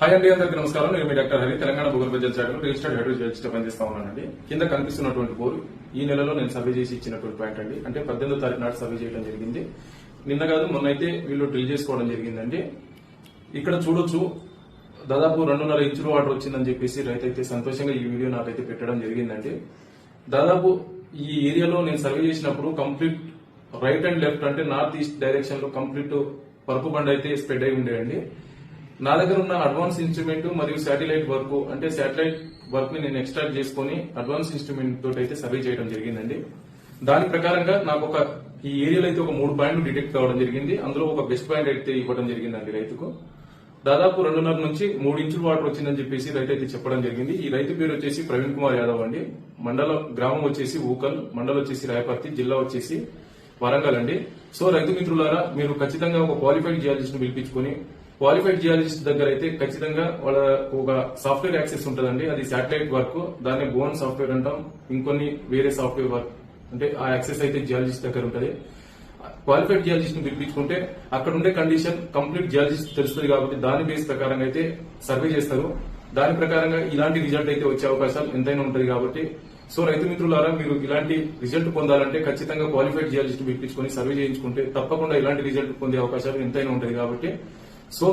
Hi అండి అందరికీ నమస్కారం. నేను మీ డాక్టర్ హరి తెలంగాణ భూగర్భ జల శాఖలో రిజిస్టర్డ్ హైడ్రోజియాలజిస్ట్ పనిచేస్తా ఉన్నానండి. కింద కనిపిస్తున్నటువంటి పోరు ఈ నెలలో నేను సర్వే చేసి ఇచ్చినటువంటి పాయింట్ అండి. అంటే పద్దెనిమిదో తారీఖు నాడు సర్వే చేయడం జరిగింది. నిన్న కాదు మొన్న అయితే వీళ్ళు డ్రిల్ చేసుకోవడం జరిగిందండి. ఇక్కడ చూడొచ్చు దాదాపు రెండున్నర ఇంచుల వాటర్ వచ్చిందని చెప్పేసి రైతు అయితే సంతోషంగా ఈ వీడియో నాకైతే పెట్టడం జరిగిందండి. దాదాపు ఈ ఏరియాలో నేను సర్వే చేసినప్పుడు కంప్లీట్ రైట్ అండ్ లెఫ్ట్ అంటే నార్త్ ఈస్ట్ డైరెక్షన్లో కంప్లీట్ పరుపు బండ్ అయితే స్ప్రెడ్ అయి ఉండేయండి. నా దగ్గర ఉన్న అడ్వాన్స్ ఇన్స్ట్రుమెంట్ మరియు శాటిలైట్ వర్క్ అంటే శాటిలైట్ వర్క్ని నేను ఎక్స్ట్రాక్ట్ చేసుకుని అడ్వాన్స్ ఇన్స్ట్రుమెంట్ తోటి అయితే సర్వే చేయడం జరిగిందండి. దాని ప్రకారంగా నాకు ఒక ఈ ఏరియాలో అయితే ఒక మూడు పాయింట్లు డిటెక్ట్ కావడం జరిగింది. అందులో ఒక బెస్ట్ పాయింట్ అయితే ఇవ్వడం జరిగిందండి రైతుకు. దాదాపు రెండున్నర నుంచి మూడు ఇంచుల వాటర్ వచ్చిందని చెప్పేసి రైతు అయితే చెప్పడం జరిగింది. ఈ రైతు పేరు వచ్చేసి ప్రవీణ్ కుమార్ యాదవ్ అండి. మండలం గ్రామం వచ్చేసి ఊకల్ మండలం వచ్చేసి రాయపర్తి జిల్లా వచ్చేసి వరంగల్ అండి. సో రైతు మిత్రులారా మీరు ఖచ్చితంగా ఒక క్వాలిఫైడ్ జియాలజిస్ట్ పిలిపించుకుని క్వాలిఫైడ్ జియాలజిస్ట్ దగ్గర అయితే ఖచ్చితంగా వాళ్ళ ఒక సాఫ్ట్వేర్ యాక్సెస్ ఉంటుందండి. అది శాటిలైట్ వర్క్ దాన్ని బోన్ సాఫ్ట్వేర్ అంటాం. ఇంకొన్ని వేరే సాఫ్ట్వేర్ వర్క్ అంటే ఆ యాక్సెస్ అయితే జియాలజిస్ట్ దగ్గర ఉంటుంది. క్వాలిఫైడ్ జియాలజిస్ట్ని పిలిపించుకుంటే అక్కడ ఉండే కండిషన్ కంప్లీట్ జియాలజిస్ట్ తెలుస్తుంది కాబట్టి దాని బేస్ ప్రకారంగా అయితే సర్వే చేస్తారు. దాని ప్రకారంగా ఇలాంటి రిజల్ట్ అయితే వచ్చే అవకాశాలు ఎంతైనా ఉంటుంది కాబట్టి. సో రైతు మిత్రులారా మీరు ఇలాంటి రిజల్ట్ పొందాలంటే ఖచ్చితంగా క్వాలిఫైడ్ జియాలజిస్ట్ పిలిపించుకొని సర్వే చేయించుకుంటే తప్పకుండా ఇలాంటి రిజల్ట్ పొందే అవకాశాలు ఎంతైనా ఉంటుంది కాబట్టి సో